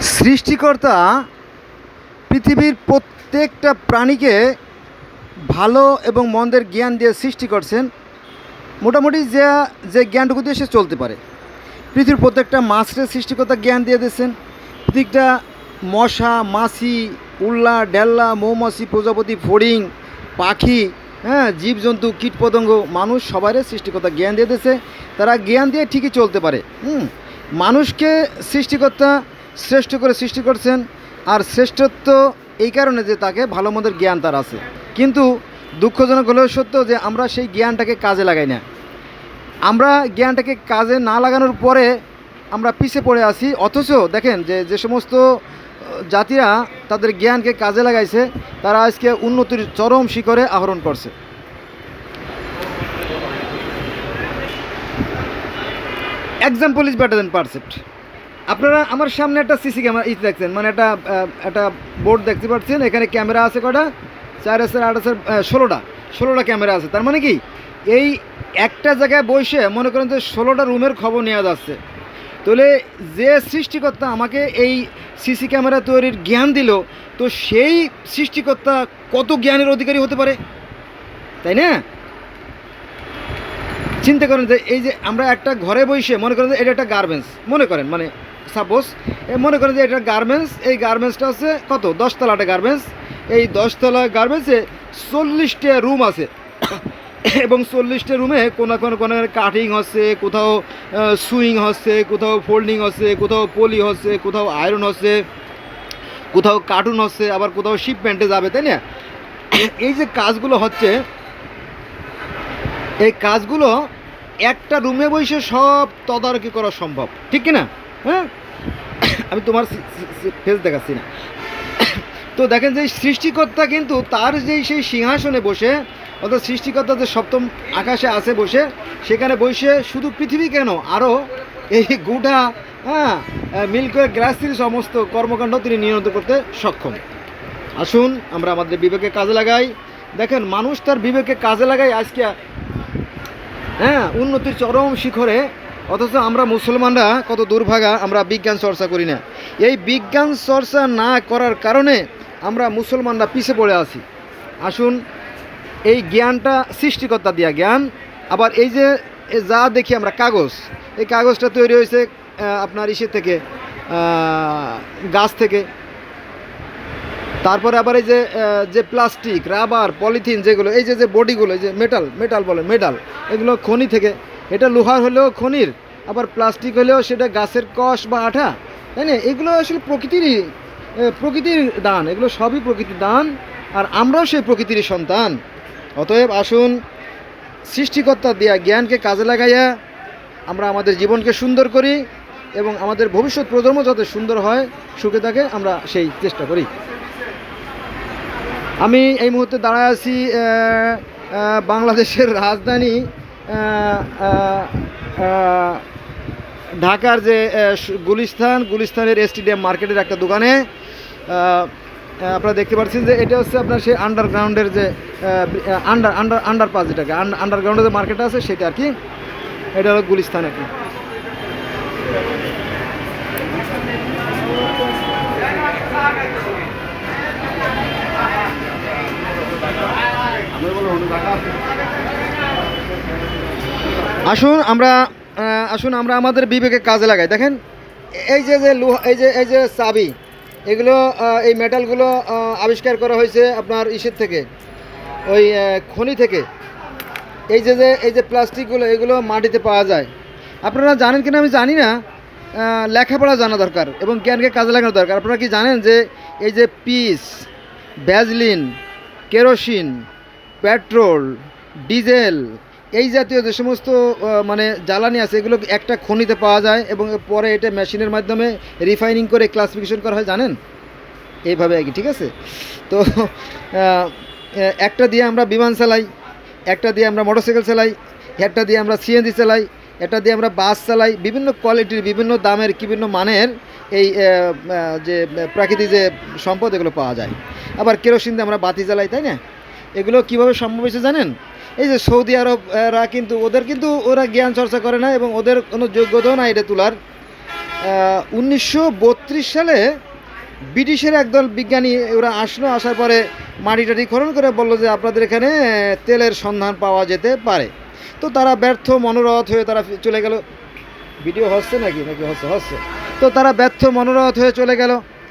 সৃষ্টিকর্তা পৃথিবীর প্রত্যেকটা প্রাণীকে ভালো এবং মন্দের জ্ঞান দিয়ে সৃষ্টি করছেন। মোটামুটি যে যে জ্ঞানটুকু দিয়ে সে চলতে পারে। পৃথিবীর প্রত্যেকটা মাছের সৃষ্টিকর্তা জ্ঞান দিয়ে দিয়েছেন। প্রত্যেকটা মশা, মাছি, উল্লা, ডেল্লা, মৌমাছি, প্রজাপতি, ফড়িং, পাখি হ্যাঁ জীবজন্তু কীটপতঙ্গ মানুষ সবারই সৃষ্টিকর্তা জ্ঞান দিয়ে দিয়েছে। তারা জ্ঞান দিয়ে ঠিকই চলতে পারে। হুম, মানুষকে সৃষ্টিকর্তা শ্রেষ্ঠ করে সৃষ্টি করছেন আর শ্রেষ্ঠত্ব এই কারণে যে তাকে ভালো মন্দের জ্ঞান তার আছে। কিন্তু দুঃখজনক হলেও সত্য যে আমরা সেই জ্ঞানটাকে কাজে লাগাই না। আমরা জ্ঞানটাকে কাজে না লাগানোর পরে আমরা পিছিয়ে পড়ে আছি। অথচ দেখেন যে যে সমস্ত জাতিরা তাদের জ্ঞানকে কাজে লাগাইছে, তারা আজকে উন্নতির চরম শিখরে আহরণ করছে। Example is better than percept আপনারা আমার সামনে একটা সিসি ক্যামেরা ই দেখছেন মানে একটা একটা বোর্ড দেখতে পাচ্ছেন এখানে ক্যামেরা আছে কটা চার আছে আট আহ, ষোলোটা ষোলোটা ক্যামেরা আছে। তার মানে কি? এই একটা জায়গায় বসে মনে করেন যে ষোলোটা রুমের খবর নেওয়া যাচ্ছে। তাহলে যে সৃষ্টিকর্তা আমাকে এই সিসি ক্যামেরা তৈরির জ্ঞান দিল তো সেই সৃষ্টিকর্তা কত জ্ঞানের অধিকারী হতে পারে? তাই না? চিন্তা করেন যে এই যে আমরা একটা ঘরে বসে মনে করেন যে এটা একটা গার্মেন্টস মনে করেন মানে সাপোজ মনে করেন যে এটা গার্মেন্টস এই গার্মেন্টসটা আছে কত? দশতলা একটা গার্মেন্টস এই দশতলা গার্মেন্টসে চল্লিশটা রুম আছে। এবং চল্লিশটা রুমে কোনো কোনো কোনো কাটিং হচ্ছে, কোথাও সুইং হচ্ছে, কোথাও ফোল্ডিং হচ্ছে, কোথাও পলি হচ্ছে, কোথাও আয়রন হচ্ছে, কোথাও কার্টুন হচ্ছে, আবার কোথাও শিপমেন্টে যাবে, তাই না? এই যে কাজগুলো হচ্ছে, এই কাজগুলো একটা রুমে বসে সব তদারকি করা সম্ভব, ঠিক কি না? হ্যাঁ? আমি তোমার ফেস দেখাচ্ছি না। তো দেখেন যে সৃষ্টিকর্তা কিন্তু তার যেই সেই সিংহাসনে বসে, অর্থাৎ সৃষ্টিকর্তা যে সপ্তম আকাশে আছে বসে, সেখানে বসে শুধু পৃথিবী কেন? আরও এই গোটা হ্যাঁ মিল্কওয়ে গ্যালাক্সির সমস্ত কর্মকাণ্ড তিনি নিয়ন্ত্রণ করতে সক্ষম। আসুন, আমরা আমাদের বিবেকে কাজে লাগাই। দেখেন, মানুষ তার বিবেকে কাজে লাগাই আজকে হ্যাঁ উন্নতির চরম শিখরে অথচ আমরা মুসলমানরা কত দুর্ভাগা, আমরা বিজ্ঞান চর্চা করি না। এই বিজ্ঞান চর্চা না করার কারণে আমরা মুসলমানরা পিছিয়ে পড়ে আছি। আসুন, এই জ্ঞানটা সৃষ্টিকর্তা দেওয়া জ্ঞান, আবার এই যে যা দেখি আমরা কাগজ, এই কাগজটা তৈরি হয়েছে আপনার ইসে থেকে গাছ থেকে। তারপরে আবার এই যে যে প্লাস্টিক, রাবার, পলিথিন যেগুলো, এই যে যে বডিগুলো, এই যে মেটাল মেটাল বলে মেটাল এগুলো খনি থেকে। এটা লোহার হলেও খনির, আবার প্লাস্টিক হলেও সেটা গাছের কষ বা আঠা, তাই না? এগুলো আসলে প্রকৃতিরই প্রকৃতির দান, এগুলো সবই প্রকৃতির দান, আর আমরাও সেই প্রকৃতিরই সন্তান। অতএব আসুন, সৃষ্টিকর্তা দেয়া জ্ঞানকে কাজে লাগাইয়া আমরা আমাদের জীবনকে সুন্দর করি এবং আমাদের ভবিষ্যৎ প্রজন্ম যাতে সুন্দর হয়, সুখে থাকে, আমরা সেই চেষ্টা করি। আমি এই মুহূর্তে দাঁড়ায় আছি বাংলাদেশের রাজধানী ঢাকার যে গুলিস্তান, গুলিস্তানের স্টেডিয়াম মার্কেটের একটা দোকানে আপনারা দেখতে পাচ্ছেন যে এটা হচ্ছে আপনার সেই আন্ডারগ্রাউন্ডের যে আন্ডার আন্ডার আন্ডারপাস যেটাকে আন্ডারগ্রাউন্ডের যে মার্কেট আছে সেটা আর কি। এটা হলো গুলিস্তান আর কি। আসুন আমরা আসুন আমরা আমাদের বিবেকে কাজে লাগাই। দেখেন, এই যে যে লোহা, এই যে এই যে চাবি, এগুলো এই মেটালগুলো আবিষ্কার করা হয়েছে আপনার ইসের থেকে, ওই খনি থেকে। এই যে যে, এই যে প্লাস্টিকগুলো, এগুলো মাটিতে পাওয়া যায়। আপনারা জানেন কিনা আমি জানি না লেখাপড়া জানা দরকার এবং জ্ঞানকে কাজে লাগানো দরকার। আপনারা কি জানেন যে, এই যে পিস, ভ্যাজলিন, কেরোসিন, পেট্রোল, ডিজেল এই জাতীয় যে সমস্ত মানে জ্বালানি আছে, এগুলো একটা খনিতে পাওয়া যায় এবং পরে এটা মেশিনের মাধ্যমে রিফাইনিং করে ক্লাসিফিকেশন করা হয়, জানেন? এইভাবে আর কি, ঠিক আছে? তো একটা দিয়ে আমরা বিমান চালাই, একটা দিয়ে আমরা মোটরসাইকেল চালাই, একটা দিয়ে আমরা সিএনজি চালাই, একটা দিয়ে আমরা বাস চালাই, বিভিন্ন কোয়ালিটির বিভিন্ন দামের, বিভিন্ন মানের এই যে প্রাকৃতিক যে সম্পদ এগুলো পাওয়া যায়। আবার কেরোসিন দিয়ে আমরা বাতি জ্বালাই, তাই না? এগুলো কীভাবে সম্ভব হয়েছে জানেন? এই যে সৌদি আরবরা কিন্তু, ওদের কিন্তু ওরা জ্ঞান চর্চা করে না এবং ওদের কোনো যোগ্যতাও না এটা তোলার। উনিশশো বত্রিশ সালে ব্রিটিশের একদল বিজ্ঞানী ওরা আসলো, আসার পরে মাটি টাটি খনন করে বলল যে আপনাদের এখানে তেলের সন্ধান পাওয়া যেতে পারে। তো তারা ব্যর্থ, মনোরথ হয়ে তারা চলে গেল। ভিডিও হচ্ছে নাকি? নাকি হচ্ছে? হচ্ছে। তো তারা ব্যর্থ, মনোরথ হয়ে চলে গেল।